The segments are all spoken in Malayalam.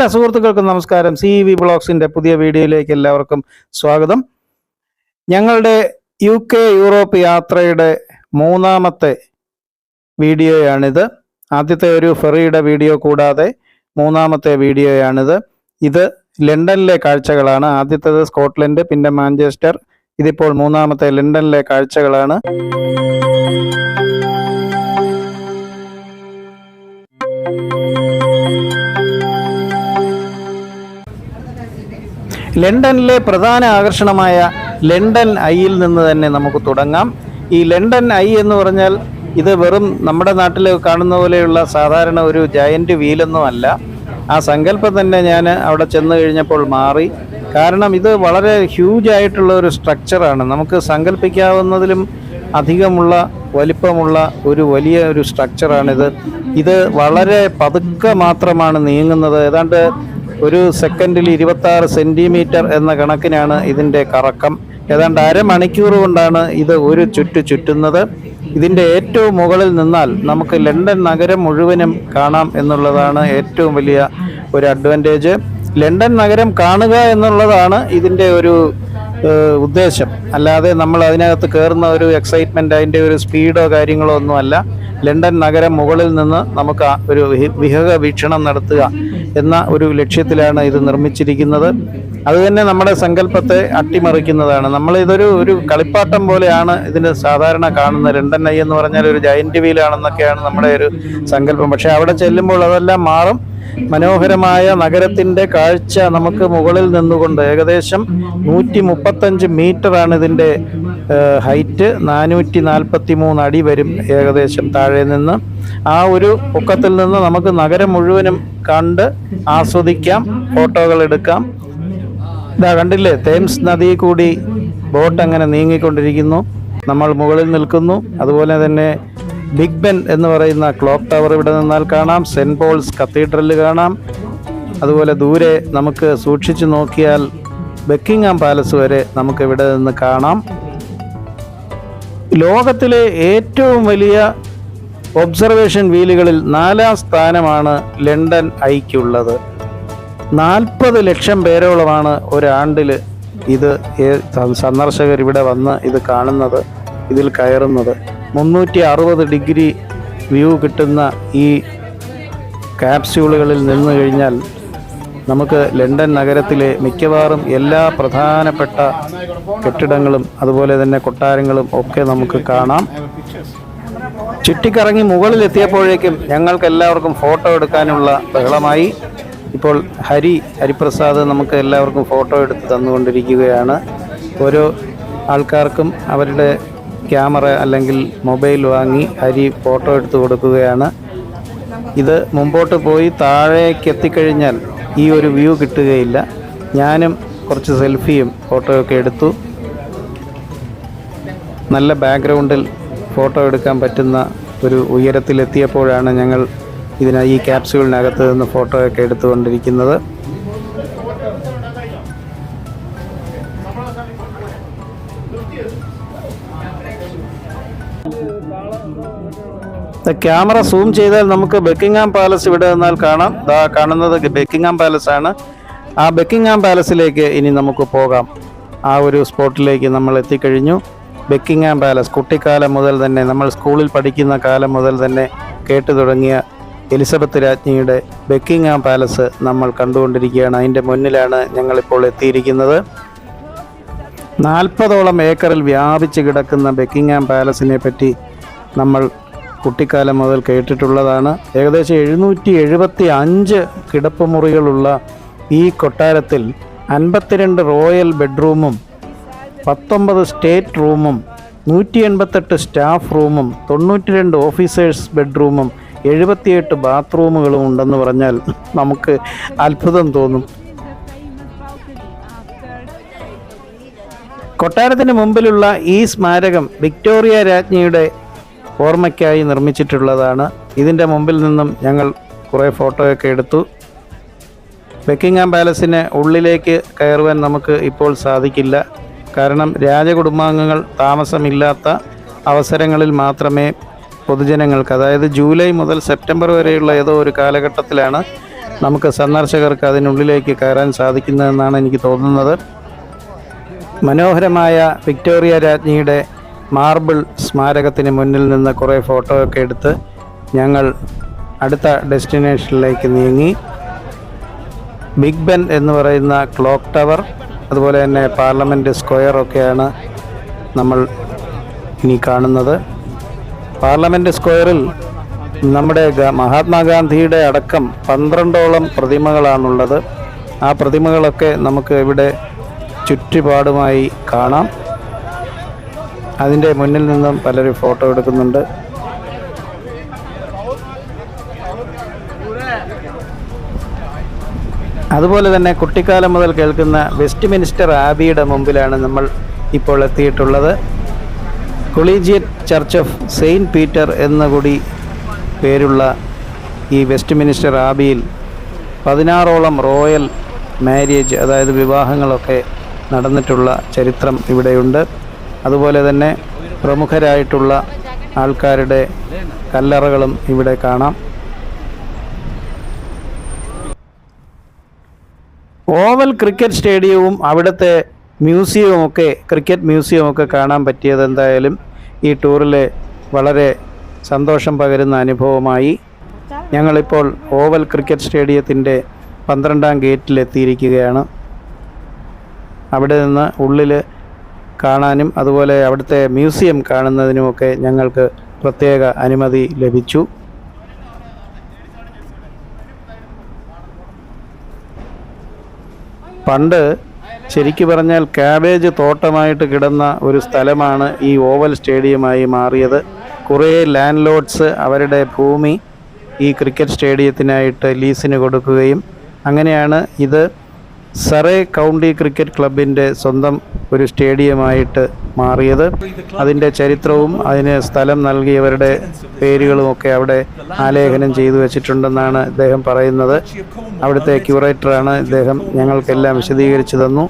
എല്ലാ സുഹൃത്തുക്കൾക്കും നമസ്കാരം. സി വി ബ്ലോഗ്സിന്റെ പുതിയ വീഡിയോയിലേക്ക് എല്ലാവർക്കും സ്വാഗതം. ഞങ്ങളുടെ യു കെ യൂറോപ്പ് യാത്രയുടെ മൂന്നാമത്തെ വീഡിയോയാണിത്. ആദ്യത്തെ ഒരു ഫെറിയുടെ വീഡിയോ കൂടാതെ മൂന്നാമത്തെ വീഡിയോയാണിത്. ഇത് ലണ്ടനിലെ കാഴ്ചകളാണ്. ആദ്യത്തേത് സ്കോട്ട്ലൻഡ് പിന്നെ മാഞ്ചസ്റ്റർ. ഇതിപ്പോൾ മൂന്നാമത്തെ ലണ്ടനിലെ കാഴ്ചകളാണ്. ലണ്ടനിലെ പ്രധാന ആകർഷണമായ ലണ്ടൻ ഐയിൽ നിന്ന് തന്നെ നമുക്ക് തുടങ്ങാം. ഈ ലണ്ടൻ ഐ എന്ന് പറഞ്ഞാൽ ഇത് വെറും നമ്മുടെ നാട്ടിൽ കാണുന്ന പോലെയുള്ള സാധാരണ ഒരു ജയന്റ് വീലൊന്നും അല്ല. ആ സങ്കല്പം തന്നെ ഞാൻ അവിടെ ചെന്ന് കഴിഞ്ഞപ്പോൾ മാറി. കാരണം ഇത് വളരെ ഹ്യൂജ് ആയിട്ടുള്ള ഒരു സ്ട്രക്ചറാണ് നമുക്ക് സങ്കല്പിക്കാവുന്നതിലും അധികമുള്ള വലിപ്പമുള്ള ഒരു വലിയ ഒരു സ്ട്രക്ചറാണിത് ഇത് വളരെ പതുക്കെ മാത്രമാണ് നീങ്ങുന്നത്. ഏതാണ്ട് ഒരു സെക്കൻഡിൽ ഇരുപത്തി ആറ് സെന്റിമീറ്റർ എന്ന കണക്കിനാണ് ഇതിന്റെ കറക്കം. ഏതാണ്ട് അരമണിക്കൂർ കൊണ്ടാണ് ഇത് ഒരു ചുറ്റു ചുറ്റുന്നത്. ഇതിന്റെ ഏറ്റവും മുകളിൽ നിന്നാൽ നമുക്ക് ലണ്ടൻ നഗരം മുഴുവനും കാണാം എന്നുള്ളതാണ് ഏറ്റവും വലിയ ഒരു അഡ്വാന്റേജ്. ലണ്ടൻ നഗരം കാണുക എന്നുള്ളതാണ് ഇതിന്റെ ഒരു ഉദ്ദേശം. അല്ലാതെ നമ്മൾ അതിനകത്ത് കയറുന്ന ഒരു എക്സൈറ്റ്മെന്റ് അതിന്റെ ഒരു സ്പീഡോ കാര്യങ്ങളോ ഒന്നുമല്ല ലണ്ടൻ നഗരം മുകളിൽ നിന്ന് നമുക്ക് ഒരു വിഹക വീക്ഷണം നടത്തുക എന്ന ഒരു ലക്ഷ്യത്തിലാണ് ഇത് നിർമ്മിച്ചിരിക്കുന്നത്. അത് തന്നെ നമ്മുടെ സങ്കല്പത്തെ അട്ടിമറിക്കുന്നതാണ്. നമ്മൾ ഇതൊരു ഒരു കളിപ്പാട്ടം പോലെയാണ് ഇതിന് സാധാരണ കാണുന്ന ലണ്ടൻ ഐ എന്ന് പറഞ്ഞാൽ ഒരു ജയന്റ് വീലാണെന്നൊക്കെയാണ് നമ്മുടെ ഒരു സങ്കല്പം. പക്ഷേ അവിടെ ചെല്ലുമ്പോൾ അതെല്ലാം മാറും. മനോഹരമായ നഗരത്തിന്റെ കാഴ്ച നമുക്ക് മുകളിൽ നിന്നുകൊണ്ട് ഏകദേശം നൂറ്റി മുപ്പത്തഞ്ച് മീറ്റർ ആണ് ഇതിന്റെ ഹൈറ്റ്. നാനൂറ്റി നാൽപ്പത്തി മൂന്ന് അടി വരും ഏകദേശം താഴെ നിന്ന്. ആ ഒരു പൊക്കത്തിൽ നിന്ന് നമുക്ക് നഗരം മുഴുവനും കണ്ട് ആസ്വദിക്കാം ഫോട്ടോകൾ എടുക്കാം. ഇതാ കണ്ടില്ലേ തേംസ് നദി കൂടി ബോട്ട് അങ്ങനെ നീങ്ങിക്കൊണ്ടിരിക്കുന്നു. നമ്മൾ മുകളിൽ നിൽക്കുന്നു. അതുപോലെ തന്നെ ബിഗ് ബെൻ എന്ന് പറയുന്ന ക്ലോക്ക് ടവർ ഇവിടെ നിന്നാൽ കാണാം. സെന്റ് പോൾസ് കത്തീഡ്രൽ കാണാം. അതുപോലെ ദൂരെ നമുക്ക് സൂക്ഷിച്ചു നോക്കിയാൽ ബക്കിംഗ്ഹാം പാലസ് വരെ നമുക്ക് ഇവിടെ നിന്ന് കാണാം. ലോകത്തിലെ ഏറ്റവും വലിയ ഒബ്സർവേഷൻ വീലുകളിൽ നാലാം സ്ഥാനമാണ് ലണ്ടൻ ഐക്കുള്ളത്. നാൽപ്പത് ലക്ഷം പേരോളമാണ് ഒരാണ്ടിൽ ഇത് സന്ദർശകർ ഇവിടെ വന്ന് ഇത് കാണുന്നത് ഇതിൽ കയറുന്നത്. മുന്നൂറ്റി അറുപത് ഡിഗ്രി വ്യൂ കിട്ടുന്ന ഈ ക്യാപ്സ്യൂളുകളിൽ നിന്ന് കഴിഞ്ഞാൽ നമുക്ക് ലണ്ടൻ നഗരത്തിലെ മിക്കവാറും എല്ലാ പ്രധാനപ്പെട്ട കെട്ടിടങ്ങളും അതുപോലെ തന്നെ കൊട്ടാരങ്ങളും ഒക്കെ നമുക്ക് കാണാം. ചുറ്റിക്കറങ്ങി മുകളിൽ എത്തിയപ്പോഴേക്കും ഞങ്ങൾക്ക് എല്ലാവർക്കും ഫോട്ടോ എടുക്കാനുള്ള ബഹളമായി. ഇപ്പോൾ ഹരി ഹരിപ്രസാദ് നമുക്ക് എല്ലാവർക്കും ഫോട്ടോ എടുത്ത് തന്നുകൊണ്ടിരിക്കുകയാണ്. ഓരോ ആൾക്കാർക്കും അവരുടെ ക്യാമറ അല്ലെങ്കിൽ മൊബൈൽ വാങ്ങി ഹരി ഫോട്ടോ എടുത്തു കൊടുക്കുകയാണ്. ഇത് മുമ്പോട്ട് പോയി താഴേക്ക് എത്തിക്കഴിഞ്ഞാൽ ഈ ഒരു വ്യൂ കിട്ടുകയില്ല. ഞാനും കുറച്ച് സെൽഫിയും ഫോട്ടോയൊക്കെ എടുത്തു. നല്ല ബാക്ക്ഗ്രൗണ്ടിൽ ഫോട്ടോ എടുക്കാൻ പറ്റുന്ന ഒരു ഉയരത്തിലെത്തിയപ്പോഴാണ് ഞങ്ങൾ ഇതിനായി ഈ ക്യാപ്സ്യൂളിനകത്ത് നിന്ന് ഫോട്ടോയൊക്കെ എടുത്തുകൊണ്ടിരിക്കുന്നത്. ക്യാമറ സൂം ചെയ്താൽ നമുക്ക് ബെക്കിംഗ്ഹാം പാലസ് ഇവിടെ നിന്നാൽ കാണാം. ദാ കാണുന്നത് ബെക്കിംഗ്ഹാം പാലസ് ആണ് ആ ബെക്കിംഗ്ഹാം പാലസിലേക്ക് ഇനി നമുക്ക് പോകാം. ആ ഒരു സ്പോട്ടിലേക്ക് നമ്മൾ എത്തിക്കഴിഞ്ഞു. ബെക്കിംഗ്ഹാം പാലസ് കുട്ടിക്കാലം മുതൽ തന്നെ നമ്മൾ സ്കൂളിൽ പഠിക്കുന്ന കാലം മുതൽ തന്നെ കേട്ടു തുടങ്ങിയ എലിസബത്ത് രാജ്ഞിയുടെ ബെക്കിംഗ്ഹാം പാലസ് നമ്മൾ കണ്ടുകൊണ്ടിരിക്കുകയാണ്. അതിന്റെ മുന്നിലാണ് ഞങ്ങളിപ്പോൾ എത്തിയിരിക്കുന്നത്. നാൽപ്പതോളം ഏക്കറിൽ വ്യാപിച്ച് കിടക്കുന്ന ബെക്കിംഗ്ഹാം പാലസിനെ പറ്റി നമ്മൾ കുട്ടിക്കാലം മുതൽ കേട്ടിട്ടുള്ളതാണ്. ഏകദേശം എഴുന്നൂറ്റി എഴുപത്തി അഞ്ച് കിടപ്പുമുറികളുള്ള ഈ കൊട്ടാരത്തിൽ അൻപത്തിരണ്ട് റോയൽ ബെഡ്റൂമും പത്തൊമ്പത് സ്റ്റേറ്റ് റൂമും നൂറ്റി എൺപത്തെട്ട് സ്റ്റാഫ് റൂമും തൊണ്ണൂറ്റി രണ്ട് ഓഫീസേഴ്സ് ബെഡ്റൂമും എഴുപത്തിയെട്ട് ബാത്റൂമുകളും ഉണ്ടെന്ന് പറഞ്ഞാൽ നമുക്ക് അത്ഭുതം തോന്നും. കൊട്ടാരത്തിന് മുമ്പിലുള്ള ഈ സ്മാരകം വിക്ടോറിയ രാജ്ഞിയുടെ ഓർമ്മയ്ക്കായി നിർമ്മിച്ചിട്ടുള്ളതാണ്. ഇതിന്റെ മുമ്പിൽ നിന്നും ഞങ്ങൾ കുറേ ഫോട്ടോയൊക്കെ എടുത്തു. ബക്കിംഗ്ഹാം പാലസിന് ഉള്ളിലേക്ക് കയറുവാൻ നമുക്ക് ഇപ്പോൾ സാധിക്കില്ല. കാരണം രാജകുടുംബാംഗങ്ങൾ താമസമില്ലാത്ത അവസരങ്ങളിൽ മാത്രമേ പൊതുജനങ്ങൾക്ക് അതായത് ജൂലൈ മുതൽ സെപ്റ്റംബർ വരെയുള്ള ഏതോ ഒരു കാലഘട്ടത്തിലാണ് നമുക്ക് സന്ദർശകർക്ക് അതിനുള്ളിലേക്ക് കയറാൻ സാധിക്കുന്നതെന്നാണ് എനിക്ക് തോന്നുന്നത്. മനോഹരമായ വിക്ടോറിയ രാജ്ഞിയുടെ മാർബിൾ സ്മാരകത്തിന് മുന്നിൽ നിന്ന് കുറേ ഫോട്ടോയൊക്കെ എടുത്ത് ഞങ്ങൾ അടുത്ത ഡെസ്റ്റിനേഷനിലേക്ക് നീങ്ങി. ബിഗ് ബെൻ എന്ന് പറയുന്ന ക്ലോക്ക് ടവർ അതുപോലെ തന്നെ പാർലമെന്റ് സ്ക്വയർ ഒക്കെയാണ് നമ്മൾ ഇനി കാണുന്നത്. പാർലമെന്റ് സ്ക്വയറിൽ നമ്മുടെ മഹാത്മാഗാന്ധിയുടെ അടക്കം പന്ത്രണ്ടോളം പ്രതിമകളാണുള്ളത്. ആ പ്രതിമകളൊക്കെ നമുക്ക് ഇവിടെ ചുറ്റുപാടുമായി കാണാം. അതിന്റെ മുന്നിൽ നിന്നും പലരും ഫോട്ടോ എടുക്കുന്നുണ്ട്. അതുപോലെ തന്നെ കുട്ടിക്കാലം മുതൽ കേൾക്കുന്ന വെസ്റ്റ് മിനിസ്റ്റർ ആബിയുടെ മുമ്പിലാണ് നമ്മൾ ഇപ്പോൾ എത്തിയിട്ടുള്ളത്. Collegiate Church of Saint Peter എന്ന കൂടി പേരുള്ള ഈ വെസ്റ്റ് മിനിസ്റ്റർ ആബിയിൽ പതിനാറോളം റോയൽ മാരേജ് അതായത് വിവാഹങ്ങളൊക്കെ നടന്നിട്ടുള്ള ചരിത്രം ഇവിടെയുണ്ട്. അതുപോലെ തന്നെ പ്രമുഖരായിട്ടുള്ള ആൾക്കാരുടെ കല്ലറകളും ഇവിടെ കാണാം. ഓവൽ ക്രിക്കറ്റ് സ്റ്റേഡിയവും അവിടുത്തെ മ്യൂസിയവുമൊക്കെ ക്രിക്കറ്റ് മ്യൂസിയമൊക്കെ കാണാൻ പറ്റിയത് എന്തായാലും ഈ ടൂറിലെ വളരെ സന്തോഷം പകരുന്ന അനുഭവമായി. ഞങ്ങളിപ്പോൾ ഓവൽ ക്രിക്കറ്റ് സ്റ്റേഡിയത്തിന്റെ പന്ത്രണ്ടാം ഗേറ്റിലെത്തിയിരിക്കുകയാണ്. അവിടെ നിന്ന് ഉള്ളിൽ കാണാനും അതുപോലെ അവിടുത്തെ മ്യൂസിയം കാണുന്നതിനുമൊക്കെ ഞങ്ങൾക്ക് പ്രത്യേക അനുമതി ലഭിച്ചു. പണ്ട് ശരിക്കു പറഞ്ഞാൽ കാബേജ് തോട്ടമായിട്ട് കിടന്ന ഒരു സ്ഥലമാണ് ഈ ഓവൽ സ്റ്റേഡിയമായി മാറിയത്. കുറേ ലാൻഡ് ലോഡ്സ് അവരുടെ ഭൂമി ഈ ക്രിക്കറ്റ് സ്റ്റേഡിയത്തിനായിട്ട് ലീസിന് കൊടുക്കുകയും അങ്ങനെയാണ് ഇത് സറേ കൗണ്ടി ക്രിക്കറ്റ് ക്ലബിന്റെ സ്വന്തം ഒരു സ്റ്റേഡിയമായിട്ട് മാറിയത്. അതിന്റെ ചരിത്രവും അതിന് സ്ഥലം നൽകിയവരുടെ പേരുകളുമൊക്കെ അവിടെ ആലേഖനം ചെയ്തു വെച്ചിട്ടുണ്ടെന്നാണ് ഇദ്ദേഹം പറയുന്നത്. അവിടുത്തെ ക്യൂറേറ്ററാണ് ഇദ്ദേഹം ഞങ്ങൾക്കെല്ലാം വിശദീകരിച്ചു തന്നു.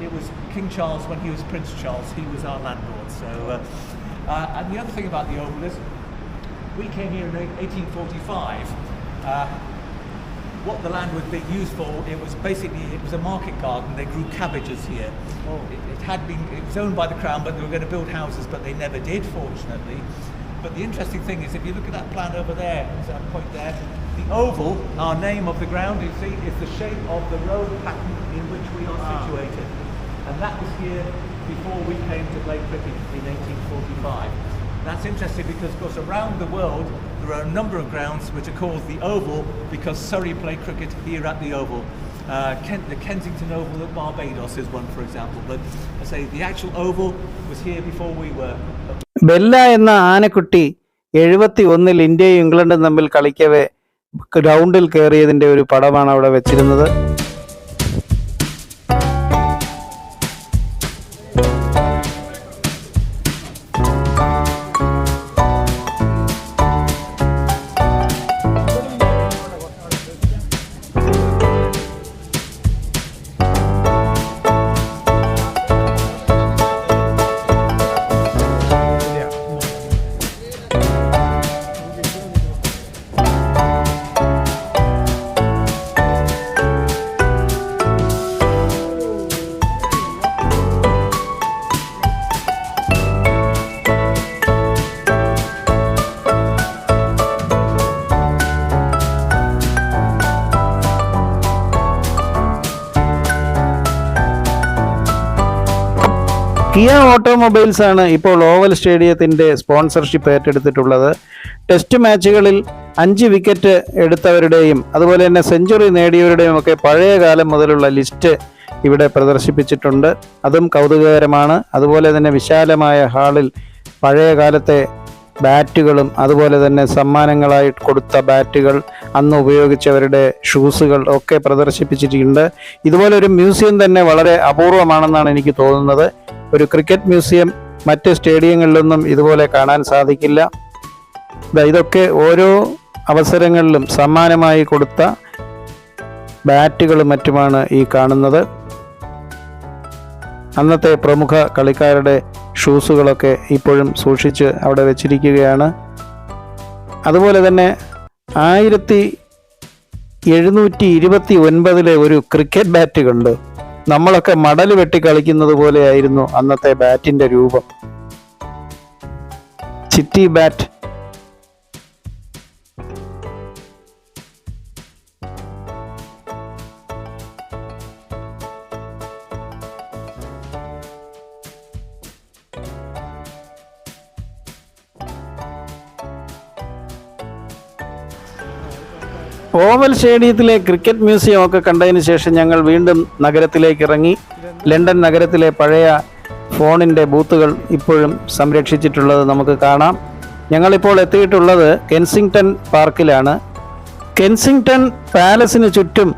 It was King Charles when he was Prince Charles. He was our landlord. So, uh, uh, and the other thing about the Oval is, we came here in 1845. Uh, what the land was being used for, it was basically it was a market garden. They grew cabbages here. It, it had been it was owned by the crown, but they were going to build houses, but they never did, fortunately. But the interesting thing is, if you look at that plan over there, there's that point there, the oval, our name of the ground, you see, is the shape of the road pattern in which we are situated, and that was here before we came to play cricket in 1845. That's interesting because, of course, around the world there are a number of grounds which are called the Oval because Surrey play cricket here at the Oval. Uh, Kent, the Kensington Oval at Barbados is one, for example. But I say the actual Oval was here before we were. Bella എന്ന ആനക്കുട്ടി എഴുപത്തി ഒന്നിൽ ഇന്ത്യയും ഇംഗ്ലണ്ടും തമ്മിൽ കളിക്കവേ ഗ്രൗണ്ടിൽ കയറിയതിന്റെ ഒരു പടമാണ് അവിടെ വെച്ചിരുന്നത് കിയ ഓട്ടോമൊബൈൽസ് ആണ് ഇപ്പോൾ ഓവൽ സ്റ്റേഡിയത്തിന്റെ സ്പോൺസർഷിപ്പ് ഏറ്റെടുത്തിട്ടുള്ളത്. ടെസ്റ്റ് മാച്ചുകളിൽ അഞ്ച് വിക്കറ്റ് എടുത്തവരുടെയും അതുപോലെ തന്നെ സെഞ്ചുറി നേടിയവരുടെയും ഒക്കെ പഴയ കാലം മുതലുള്ള ലിസ്റ്റ് ഇവിടെ പ്രദർശിപ്പിച്ചിട്ടുണ്ട്. അതും കൗതുകകരമാണ്. അതുപോലെ തന്നെ വിശാലമായ ഹാളിൽ പഴയ കാലത്തെ ബാറ്റുകളും അതുപോലെ തന്നെ സമ്മാനങ്ങളായി കൊടുത്ത ബാറ്റുകൾ അന്ന് ഉപയോഗിച്ചവരുടെ ഷൂസുകൾ ഒക്കെ പ്രദർശിപ്പിച്ചിട്ടുണ്ട്. ഇതുപോലെ ഒരു മ്യൂസിയം തന്നെ വളരെ അപൂർവമാണെന്നാണ് എനിക്ക് തോന്നുന്നത്. ഒരു ക്രിക്കറ്റ് മ്യൂസിയം മറ്റ് സ്റ്റേഡിയങ്ങളിലൊന്നും ഇതുപോലെ കാണാൻ സാധിക്കില്ല. ഇതൊക്കെ ഓരോ അവസരങ്ങളിലും സമ്മാനമായി കൊടുത്ത ബാറ്റുകളും മറ്റുമാണ് ഈ കാണുന്നത്. അന്നത്തെ പ്രമുഖ കളിക്കാരുടെ ഷൂസുകളൊക്കെ ഇപ്പോഴും സൂക്ഷിച്ച് അവിടെ വെച്ചിരിക്കുകയാണ്. അതുപോലെ തന്നെ ആയിരത്തി എഴുന്നൂറ്റി ഇരുപത്തി ഒൻപതിലെ ഒരു ക്രിക്കറ്റ് ബാറ്റ് കണ്ട് നമ്മളൊക്കെ മടൽ വെട്ടി കളിക്കുന്നത് പോലെയായിരുന്നു അന്നത്തെ ബാറ്റിന്റെ രൂപം. ചിറ്റി ബാറ്റ് ഓവൽ സ്റ്റേഡിയത്തിലെ ക്രിക്കറ്റ് മ്യൂസിയം ഒക്കെ കണ്ടതിന് ശേഷം ഞങ്ങൾ വീണ്ടും നഗരത്തിലേക്ക് ഇറങ്ങി ലണ്ടൻ നഗരത്തിലെ പഴയ ഫോണിന്റെ ബൂത്തുകൾ ഇപ്പോഴും സംരക്ഷിച്ചിട്ടുള്ളത് നമുക്ക് കാണാം. ഞങ്ങളിപ്പോൾ എത്തിയിട്ടുള്ളത് കെൻസിങ്ടൺ പാർക്കിലാണ്. കെൻസിങ്ടൺ പാലസിന് ചുറ്റും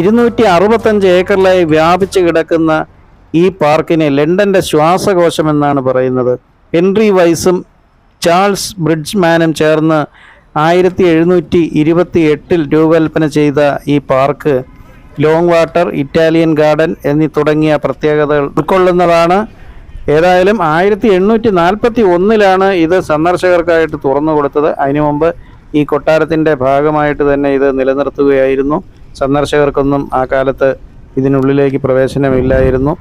ഇരുന്നൂറ്റി അറുപത്തഞ്ച് ഏക്കറിലായി വ്യാപിച്ചു കിടക്കുന്ന ഈ പാർക്കിനെ ലണ്ടന്റെ ശ്വാസകോശമെന്നാണ് പറയുന്നത്. ഹെൻറി വൈസും ചാൾസ് ബ്രിഡ്ജ്മാനും ചേർന്ന് ആയിരത്തി എഴുന്നൂറ്റി ഇരുപത്തി എട്ടിൽ രൂപകൽപ്പന ചെയ്ത ഈ park Long Water Italian Garden എന്നീ തുടങ്ങിയ പ്രത്യേകതകൾ ഉൾക്കൊള്ളുന്നതാണ്. ഏതായാലും ആയിരത്തി എണ്ണൂറ്റി നാൽപ്പത്തി ഒന്നിലാണ് ഇത് സന്ദർശകർക്കായിട്ട് തുറന്നു കൊടുത്തത്. അതിനു മുമ്പ് ഈ കൊട്ടാരത്തിന്റെ ഭാഗമായിട്ട് തന്നെ ഇത് നിലനിർത്തുകയായിരുന്നു. സന്ദർശകർക്കൊന്നും ആ കാലത്ത് ഇതിനുള്ളിലേക്ക് പ്രവേശനമില്ലായിരുന്നു.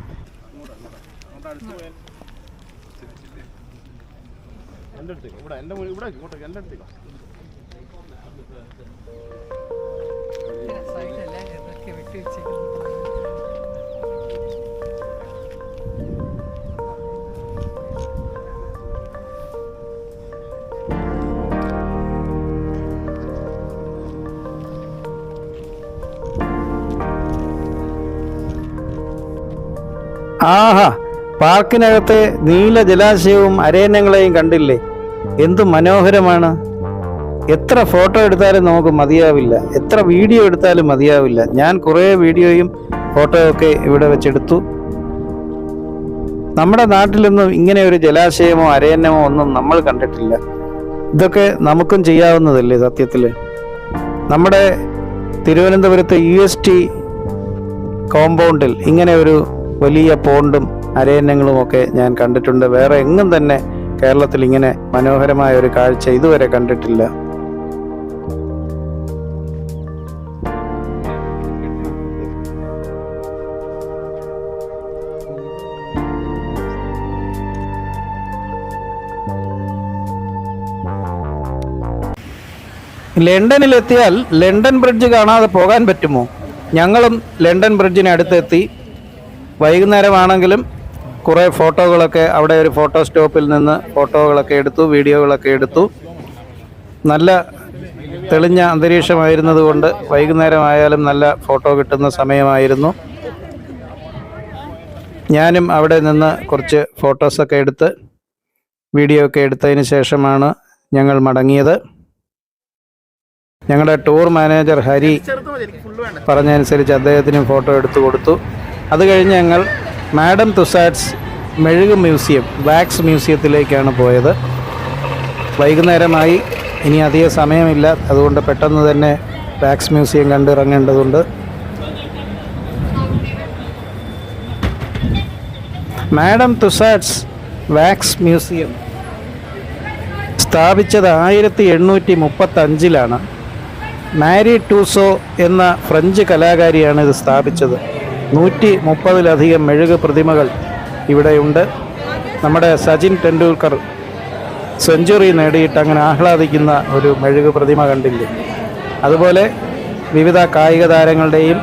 സൈഡല്ല ആഹാ പാർക്കിനകത്തെ നീല ജലാശയവും അരയന്നങ്ങളെയും കണ്ടില്ലേ? എന്തു മനോഹരമാണ്. എത്ര ഫോട്ടോ എടുത്താലും നമുക്ക് മതിയാവില്ല. എത്ര വീഡിയോ എടുത്താലും മതിയാവില്ല. ഞാൻ കുറേ വീഡിയോയും ഫോട്ടോയും ഒക്കെ ഇവിടെ വെച്ചെടുത്തു. നമ്മുടെ നാട്ടിലൊന്നും ഇങ്ങനെ ഒരു ജലാശയമോ അരയന്നമോ ഒന്നും നമ്മൾ കണ്ടിട്ടില്ല. ഇതൊക്കെ നമുക്കും ചെയ്യാവുന്നതല്ലേ സത്യത്തിൽ നമ്മുടെ തിരുവനന്തപുരത്തെ യു എസ് ടി കോമ്പൗണ്ടിൽ ഇങ്ങനെ ഒരു വലിയ പോണ്ടും അരയന്നങ്ങളും ഒക്കെ ഞാൻ കണ്ടിട്ടുണ്ട്. വേറെ എങ്ങും തന്നെ കേരളത്തിൽ ഇങ്ങനെ മനോഹരമായ ഒരു കാഴ്ച ഇതുവരെ കണ്ടിട്ടില്ല. ലണ്ടനിലെത്തിയാൽ ലണ്ടൻ ബ്രിഡ്ജ് കാണാതെ പോകാൻ പറ്റുമോ? ഞങ്ങളും ലണ്ടൻ ബ്രിഡ്ജിന് അടുത്തെത്തി വൈകുന്നേരമാണെങ്കിലും കുറേ ഫോട്ടോകളൊക്കെ അവിടെ ഒരു ഫോട്ടോ സ്റ്റോപ്പിൽ നിന്ന് ഫോട്ടോകളൊക്കെ എടുത്തു വീഡിയോകളൊക്കെ എടുത്തു. നല്ല തെളിഞ്ഞ അന്തരീക്ഷമായിരുന്നതുകൊണ്ട് വൈകുന്നേരമായാലും നല്ല ഫോട്ടോ കിട്ടുന്ന സമയമായിരുന്നു. ഞാനും അവിടെ നിന്ന് കുറച്ച് ഫോട്ടോസൊക്കെ എടുത്ത് വീഡിയോ ഒക്കെ എടുത്തതിന് ശേഷമാണ് ഞങ്ങൾ മടങ്ങിയത്. ഞങ്ങളുടെ ടൂർ മാനേജർ ഹരി പറഞ്ഞതനുസരിച്ച് അദ്ദേഹത്തിനും ഫോട്ടോ എടുത്തു കൊടുത്തു. അത് കഴിഞ്ഞ് ഞങ്ങൾ മാഡം തുസാറ്റ്സ് മെഴുക് മ്യൂസിയം വാക്സ് മ്യൂസിയത്തിലേക്കാണ് പോയത്. വൈകുന്നേരമായി ഇനി അധിക സമയമില്ല. അതുകൊണ്ട് പെട്ടെന്ന് തന്നെ വാക്സ് മ്യൂസിയം കണ്ടിറങ്ങേണ്ടതുണ്ട്. മാഡം തുസാറ്റ്സ് വാക്സ് മ്യൂസിയം സ്ഥാപിച്ചത് ആയിരത്തി എണ്ണൂറ്റി മുപ്പത്തഞ്ചിലാണ് മാരി ടൂസോ എന്ന ഫ്രഞ്ച് കലാകാരിയാണ് ഇത് സ്ഥാപിച്ചത്. നൂറ്റി മുപ്പതിലധികം മെഴുക് പ്രതിമകൾ ഇവിടെയുണ്ട്. നമ്മുടെ സച്ചിൻ ടെണ്ടുൽക്കർ സെഞ്ചുറി നേടിയിട്ട് അങ്ങനെ ആഹ്ലാദിക്കുന്ന ഒരു മെഴുക് പ്രതിമ കണ്ടില്ലേ? അതുപോലെ വിവിധ കായിക താരങ്ങളുടെയും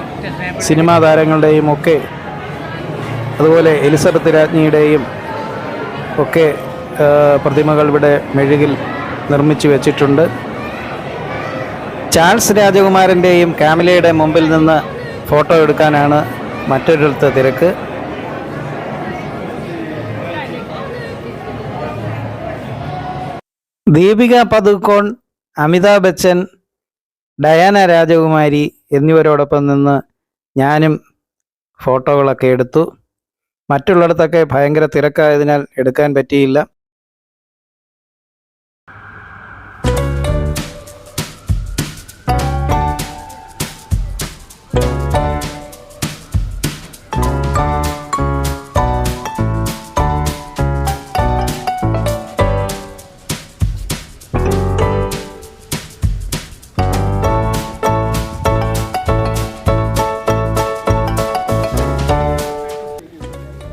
സിനിമാ താരങ്ങളുടെയും ഒക്കെ അതുപോലെ എലിസബത്ത് രാജ്ഞിയുടെയും ഒക്കെ പ്രതിമകൾ ഇവിടെ മെഴുകിൽ നിർമ്മിച്ചു വെച്ചിട്ടുണ്ട്. ചാൾസ് രാജകുമാരന്റെയും കാമിലയുടെ മുമ്പിൽ നിന്ന് ഫോട്ടോ എടുക്കാനാണ് മറ്റൊരിടത്ത് തിരക്ക്. ദീപിക പതുക്കോൺ അമിതാഭ് ബച്ചൻ ഡയാന രാജകുമാരി എന്നിവരോടൊപ്പം നിന്ന് ഞാനും ഫോട്ടോകളൊക്കെ എടുത്തു. മറ്റുള്ളിടത്തൊക്കെ ഭയങ്കര തിരക്കായതിനാൽ എടുക്കാൻ പറ്റിയില്ല.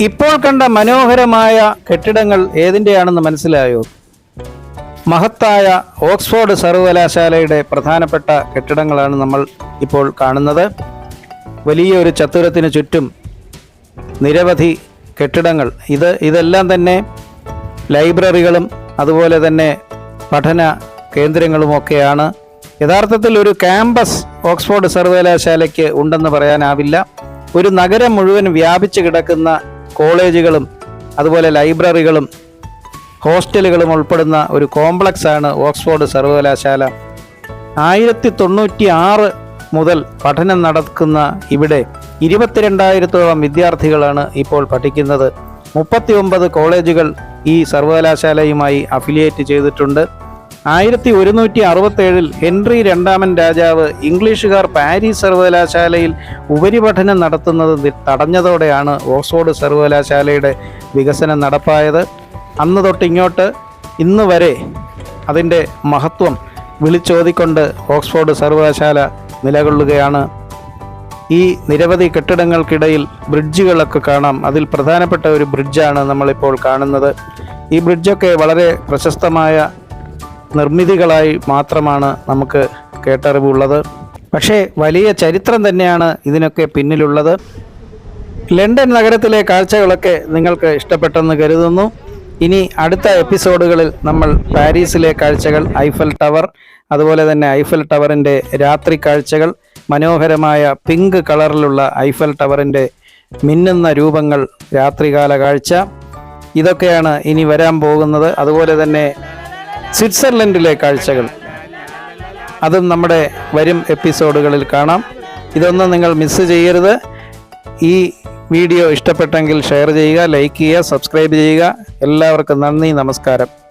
ഇപ്പോൾ കണ്ട മനോഹരമായ കെട്ടിടങ്ങൾ ഏതിന്റെയാണെന്ന് മനസ്സിലായോ? മഹത്തായ ഓക്സ്ഫോർഡ് സർവകലാശാലയുടെ പ്രധാനപ്പെട്ട കെട്ടിടങ്ങളാണ് നമ്മൾ ഇപ്പോൾ കാണുന്നത്. വലിയൊരു ചത്തുരത്തിന് ചുറ്റും നിരവധി കെട്ടിടങ്ങൾ. ഇത് ഇതെല്ലാം തന്നെ ലൈബ്രറികളും അതുപോലെ തന്നെ പഠന കേന്ദ്രങ്ങളുമൊക്കെയാണ്. യഥാർത്ഥത്തിൽ ഒരു ക്യാമ്പസ് ഓക്സ്ഫോർഡ് സർവകലാശാലയ്ക്ക് ഉണ്ടെന്ന് പറയാനാവില്ല. ഒരു നഗരം മുഴുവൻ വ്യാപിച്ചു കിടക്കുന്ന കോളേജുകളും അതുപോലെ ലൈബ്രറികളും ഹോസ്റ്റലുകളും ഉൾപ്പെടുന്ന ഒരു കോംപ്ലക്സാണ് ഓക്സ്ഫോർഡ് സർവകലാശാല. ആയിരത്തി തൊണ്ണൂറ്റി ആറ് മുതൽ പഠനം നടക്കുന്ന ഇവിടെ ഇരുപത്തിരണ്ടായിരത്തോളം വിദ്യാർത്ഥികളാണ് ഇപ്പോൾ പഠിക്കുന്നത്. മുപ്പത്തി ഒമ്പത് കോളേജുകൾ ഈ സർവകലാശാലയുമായി അഫിലിയേറ്റ് ചെയ്തിട്ടുണ്ട്. ആയിരത്തി ഒരുന്നൂറ്റി അറുപത്തേഴിൽ ഹെൻറി രണ്ടാമൻ രാജാവ് ഇംഗ്ലീഷുകാർ പാരീസ് സർവകലാശാലയിൽ ഉപരിപഠനം നടത്തുന്നത് തടഞ്ഞതോടെയാണ് ഓക്സ്ഫോർഡ് സർവകലാശാലയുടെ വികസനം നടപ്പായത്. അന്ന് തൊട്ടിങ്ങോട്ട് ഇന്ന് വരെ അതിന്റെ മഹത്വം വിളിച്ചോതിക്കൊണ്ട് ഓക്സ്ഫോർഡ് സർവകലാശാല നിലകൊള്ളുകയാണ്. ഈ നിരവധി കെട്ടിടങ്ങൾക്കിടയിൽ ബ്രിഡ്ജുകളൊക്കെ കാണാം. അതിൽ പ്രധാനപ്പെട്ട ഒരു ബ്രിഡ്ജാണ് നമ്മളിപ്പോൾ കാണുന്നത്. ഈ ബ്രിഡ്ജൊക്കെ വളരെ പ്രശസ്തമായ നിർമ്മിതികളായി മാത്രമാണ് നമുക്ക് കേട്ടറിവുള്ളത്. പക്ഷേ വലിയ ചരിത്രം തന്നെയാണ് ഇതിനൊക്കെ പിന്നിലുള്ളത്. ലണ്ടൻ നഗരത്തിലെ കാഴ്ചകളൊക്കെ നിങ്ങൾക്ക് ഇഷ്ടപ്പെട്ടെന്ന് കരുതുന്നു. ഇനി അടുത്ത എപ്പിസോഡുകളിൽ നമ്മൾ പാരീസിലെ കാഴ്ചകൾ ഐഫൽ ടവർ അതുപോലെ തന്നെ ഐഫൽ ടവറിന്റെ രാത്രി കാഴ്ചകൾ മനോഹരമായ പിങ്ക് കളറിലുള്ള ഐഫൽ ടവറിന്റെ മിന്നുന്ന രൂപങ്ങൾ രാത്രികാല കാഴ്ച. ഇതൊക്കെയാണ് ഇനി വരാൻ പോകുന്നത്. അതുപോലെ തന്നെ സ്വിറ്റ്സർലൻഡിലെ കാഴ്ചകൾ. അതും നമ്മുടെ വരും എപ്പിസോഡുകളിൽ കാണാം. ഇതൊന്നും നിങ്ങൾ മിസ്സ് ചെയ്യരുത്. ഈ വീഡിയോ ഇഷ്ടപ്പെട്ടെങ്കിൽ ഷെയർ ചെയ്യുക ലൈക്ക് ചെയ്യുക സബ്സ്ക്രൈബ് ചെയ്യുക. എല്ലാവർക്കും നന്ദി നമസ്കാരം.